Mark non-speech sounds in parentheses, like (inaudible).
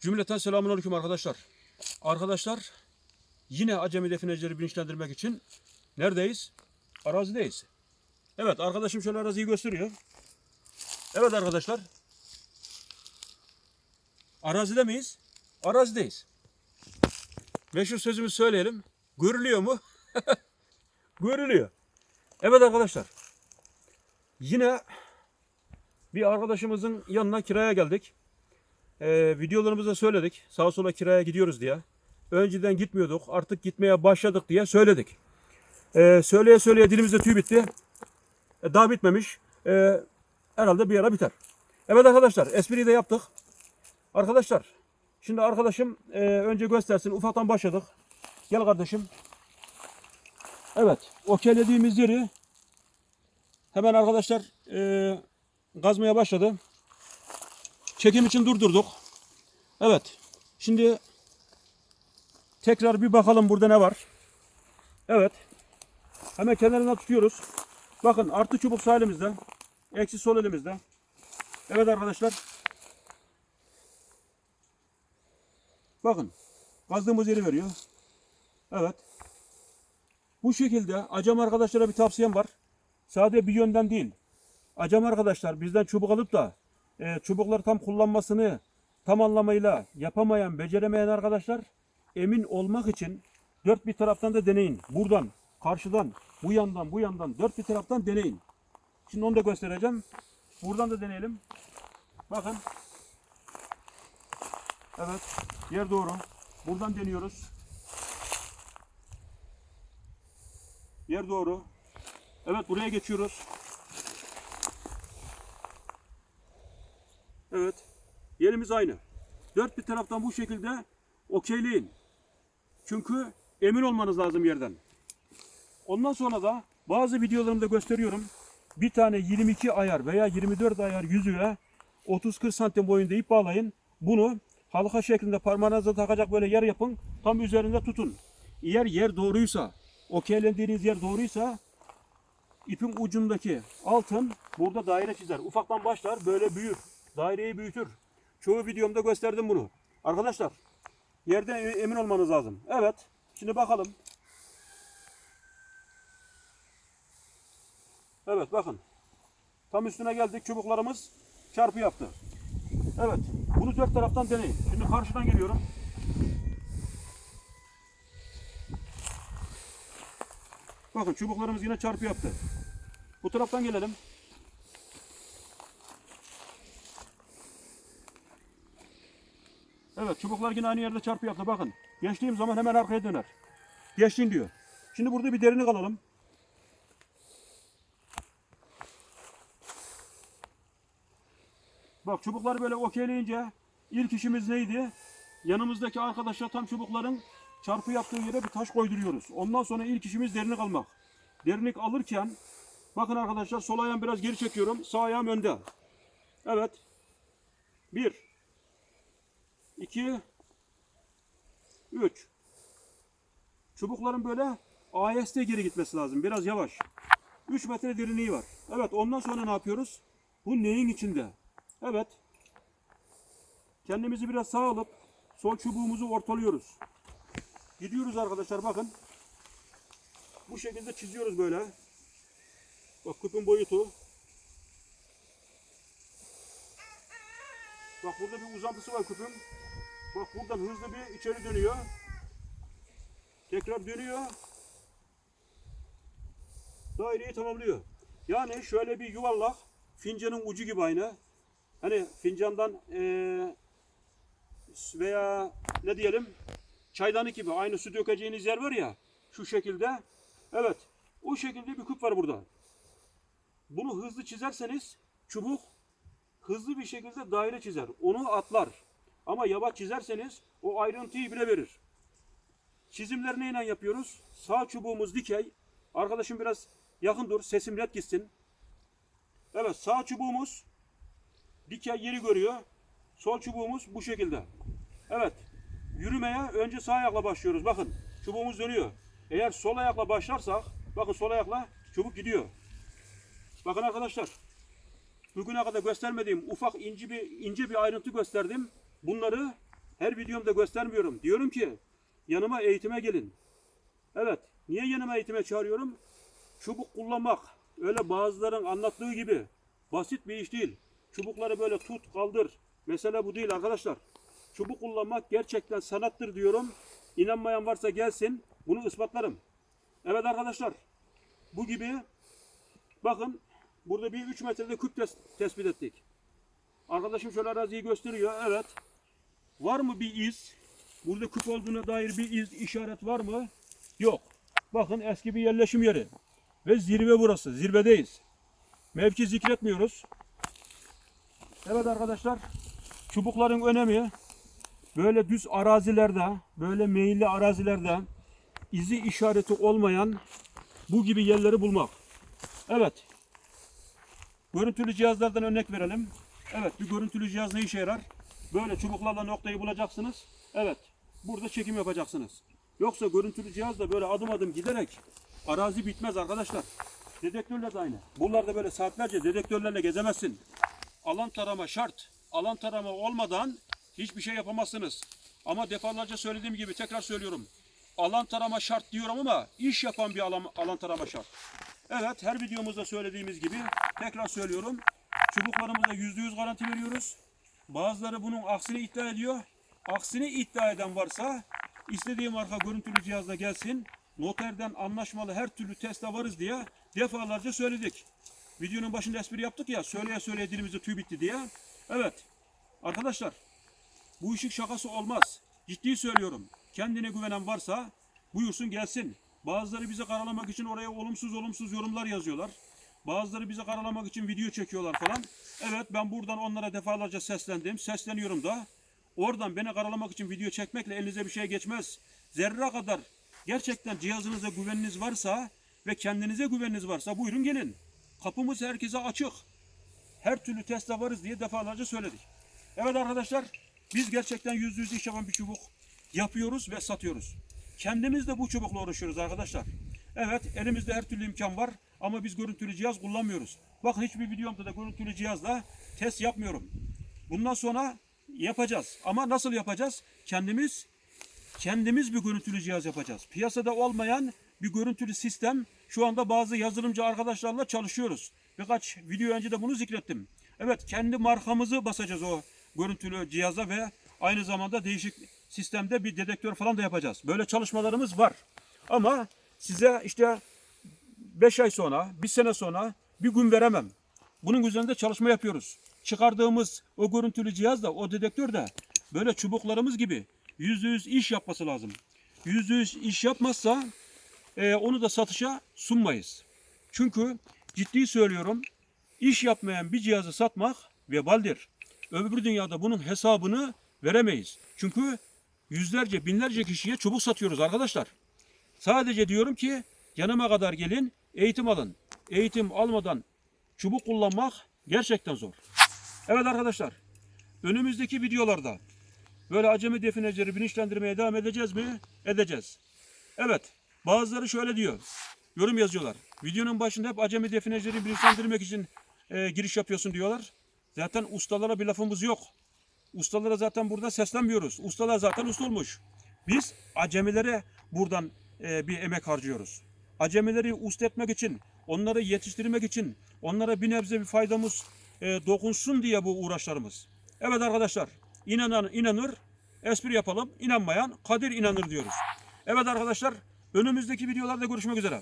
Cümleten selamun aleyküm arkadaşlar. Arkadaşlar yine acemi definecileri bilinçlendirmek için neredeyiz? Arazideyiz. Evet arkadaşım şöyle araziyi gösteriyor. Evet arkadaşlar. Arazide miyiz? Arazideyiz. Meşhur sözümüzü söyleyelim. Görülüyor mu? (laughs) Görülüyor. Evet arkadaşlar. Yine bir arkadaşımızın yanına kiraya geldik. Ee, videolarımızda söyledik. Sağa sola kiraya gidiyoruz diye. Önceden gitmiyorduk. Artık gitmeye başladık diye söyledik. Ee, söyleye söyleye dilimizde tüy bitti. E, daha bitmemiş. Ee, herhalde bir ara biter. Evet arkadaşlar espriyi de yaptık. Arkadaşlar şimdi arkadaşım e, önce göstersin. Ufaktan başladık. Gel kardeşim. Evet. Okeylediğimiz yeri hemen arkadaşlar e, gazmaya başladı. Çekim için durdurduk. Evet. Şimdi tekrar bir bakalım burada ne var. Evet. Hemen kenarına tutuyoruz. Bakın artı çubuk sağ elimizde. Eksi sol elimizde. Evet arkadaşlar. Bakın. Kazdığımız yeri veriyor. Evet. Bu şekilde acam arkadaşlara bir tavsiyem var. Sadece bir yönden değil. Acam arkadaşlar bizden çubuk alıp da e, çubukları tam kullanmasını tam anlamıyla yapamayan, beceremeyen arkadaşlar emin olmak için dört bir taraftan da deneyin. Buradan, karşıdan, bu yandan, bu yandan dört bir taraftan deneyin. Şimdi onu da göstereceğim. Buradan da deneyelim. Bakın. Evet. Yer doğru. Buradan deniyoruz. Yer doğru. Evet buraya geçiyoruz. Evet. Yerimiz aynı. Dört bir taraftan bu şekilde okeyleyin. Çünkü emin olmanız lazım yerden. Ondan sonra da bazı videolarımda gösteriyorum. Bir tane 22 ayar veya 24 ayar yüzüğe 30-40 santim boyunda ip bağlayın. Bunu halka şeklinde parmağınıza takacak böyle yer yapın. Tam üzerinde tutun. Eğer yer doğruysa, okeylendiğiniz yer doğruysa ipin ucundaki altın burada daire çizer. Ufaktan başlar böyle büyür. Daireyi büyütür. Çoğu videomda gösterdim bunu. Arkadaşlar yerden e- emin olmanız lazım. Evet. Şimdi bakalım. Evet bakın. Tam üstüne geldik. Çubuklarımız çarpı yaptı. Evet. Bunu dört taraftan deneyin. Şimdi karşıdan geliyorum. Bakın çubuklarımız yine çarpı yaptı. Bu taraftan gelelim. Evet çubuklar yine aynı yerde çarpı yaptı. Bakın geçtiğim zaman hemen arkaya döner. Geçtin diyor. Şimdi burada bir derinlik alalım. Bak çubukları böyle okeyleyince ilk işimiz neydi? Yanımızdaki arkadaşlar tam çubukların çarpı yaptığı yere bir taş koyduruyoruz. Ondan sonra ilk işimiz derinlik almak. Derinlik alırken bakın arkadaşlar sol ayağım biraz geri çekiyorum. Sağ ayağım önde. Evet. Bir. 2 3 Çubukların böyle AST geri gitmesi lazım. Biraz yavaş. 3 metre derinliği var. Evet ondan sonra ne yapıyoruz? Bu neyin içinde? Evet. Kendimizi biraz sağa alıp sol çubuğumuzu ortalıyoruz. Gidiyoruz arkadaşlar bakın. Bu şekilde çiziyoruz böyle. Bak küpün boyutu. Bak burada bir uzantısı var küpün. Bak buradan hızlı bir içeri dönüyor. Tekrar dönüyor. Daireyi tamamlıyor. Yani şöyle bir yuvarlak fincanın ucu gibi aynı. Hani fincandan eee, veya ne diyelim çaydanlık gibi aynı su dökeceğiniz yer var ya şu şekilde. Evet. O şekilde bir küp var burada. Bunu hızlı çizerseniz çubuk hızlı bir şekilde daire çizer. Onu atlar. Ama yavaş çizerseniz o ayrıntıyı bile verir. Çizimleri neyle yapıyoruz? Sağ çubuğumuz dikey. Arkadaşım biraz yakın dur. Sesim net gitsin. Evet sağ çubuğumuz dikey yeri görüyor. Sol çubuğumuz bu şekilde. Evet. Yürümeye önce sağ ayakla başlıyoruz. Bakın çubuğumuz dönüyor. Eğer sol ayakla başlarsak bakın sol ayakla çubuk gidiyor. Bakın arkadaşlar bugüne kadar göstermediğim ufak ince bir ince bir ayrıntı gösterdim. Bunları her videomda göstermiyorum. Diyorum ki yanıma eğitime gelin. Evet. Niye yanıma eğitime çağırıyorum? Çubuk kullanmak öyle bazıların anlattığı gibi basit bir iş değil. Çubukları böyle tut kaldır. Mesele bu değil arkadaşlar. Çubuk kullanmak gerçekten sanattır diyorum. İnanmayan varsa gelsin. Bunu ispatlarım. Evet arkadaşlar. Bu gibi bakın burada bir 3 metrede küp tes- tespit ettik. Arkadaşım şöyle araziyi gösteriyor. Evet. Var mı bir iz? Burada küp olduğuna dair bir iz, işaret var mı? Yok. Bakın eski bir yerleşim yeri. Ve zirve burası. Zirvedeyiz. Mevki zikretmiyoruz. Evet arkadaşlar. Çubukların önemi böyle düz arazilerde, böyle meyilli arazilerde izi işareti olmayan bu gibi yerleri bulmak. Evet. Görüntülü cihazlardan örnek verelim. Evet, bir görüntülü cihaz ne işe yarar? Böyle çubuklarla noktayı bulacaksınız. Evet, burada çekim yapacaksınız. Yoksa görüntülü cihazla böyle adım adım giderek arazi bitmez arkadaşlar. Dedektörle de aynı. Buralarda böyle saatlerce dedektörlerle gezemezsin. Alan tarama şart. Alan tarama olmadan hiçbir şey yapamazsınız. Ama defalarca söylediğim gibi tekrar söylüyorum. Alan tarama şart diyorum ama iş yapan bir alan, alan tarama şart. Evet her videomuzda söylediğimiz gibi tekrar söylüyorum. Çubuklarımıza yüzde yüz garanti veriyoruz. Bazıları bunun aksini iddia ediyor. Aksini iddia eden varsa istediği marka görüntülü cihazla gelsin. Noterden anlaşmalı her türlü teste varız diye defalarca söyledik. Videonun başında espri yaptık ya söyleye söyleye dilimizde tüy bitti diye. Evet arkadaşlar bu işin şakası olmaz. Ciddi söylüyorum. Kendine güvenen varsa buyursun gelsin. Bazıları bizi karalamak için oraya olumsuz olumsuz yorumlar yazıyorlar. Bazıları bizi karalamak için video çekiyorlar falan. Evet ben buradan onlara defalarca seslendim. Sesleniyorum da. Oradan beni karalamak için video çekmekle elinize bir şey geçmez. Zerre kadar gerçekten cihazınıza güveniniz varsa ve kendinize güveniniz varsa buyurun gelin. Kapımız herkese açık. Her türlü teste varız diye defalarca söyledik. Evet arkadaşlar biz gerçekten yüzde yüz iş yapan bir çubuk yapıyoruz ve satıyoruz. Kendimiz de bu çubukla uğraşıyoruz arkadaşlar. Evet elimizde her türlü imkan var ama biz görüntülü cihaz kullanmıyoruz. Bakın hiçbir videomda da görüntülü cihazla test yapmıyorum. Bundan sonra yapacağız. Ama nasıl yapacağız? Kendimiz kendimiz bir görüntülü cihaz yapacağız. Piyasada olmayan bir görüntülü sistem şu anda bazı yazılımcı arkadaşlarla çalışıyoruz. Birkaç video önce de bunu zikrettim. Evet kendi markamızı basacağız o görüntülü cihaza ve aynı zamanda değişik sistemde bir dedektör falan da yapacağız. Böyle çalışmalarımız var. Ama size işte 5 ay sonra, bir sene sonra bir gün veremem. Bunun üzerinde çalışma yapıyoruz. Çıkardığımız o görüntülü cihaz da, o dedektör de böyle çubuklarımız gibi yüzde yüz iş yapması lazım. Yüzde yüz iş yapmazsa e, onu da satışa sunmayız. Çünkü ciddi söylüyorum iş yapmayan bir cihazı satmak vebaldir. Öbür dünyada bunun hesabını veremeyiz. Çünkü yüzlerce binlerce kişiye çubuk satıyoruz arkadaşlar. Sadece diyorum ki yanıma kadar gelin eğitim alın. Eğitim almadan çubuk kullanmak gerçekten zor. Evet arkadaşlar önümüzdeki videolarda böyle acemi definecileri bilinçlendirmeye devam edeceğiz mi? Edeceğiz. Evet bazıları şöyle diyor. Yorum yazıyorlar. Videonun başında hep acemi definecileri bilinçlendirmek için e, giriş yapıyorsun diyorlar. Zaten ustalara bir lafımız yok. Ustalara zaten burada seslenmiyoruz. Ustalar zaten usta olmuş. Biz acemilere buradan e, bir emek harcıyoruz. Acemileri usta etmek için, onları yetiştirmek için, onlara bir nebze bir faydamız e, dokunsun diye bu uğraşlarımız. Evet arkadaşlar, inanan inanır, espri yapalım, inanmayan kadir inanır diyoruz. Evet arkadaşlar, önümüzdeki videolarda görüşmek üzere.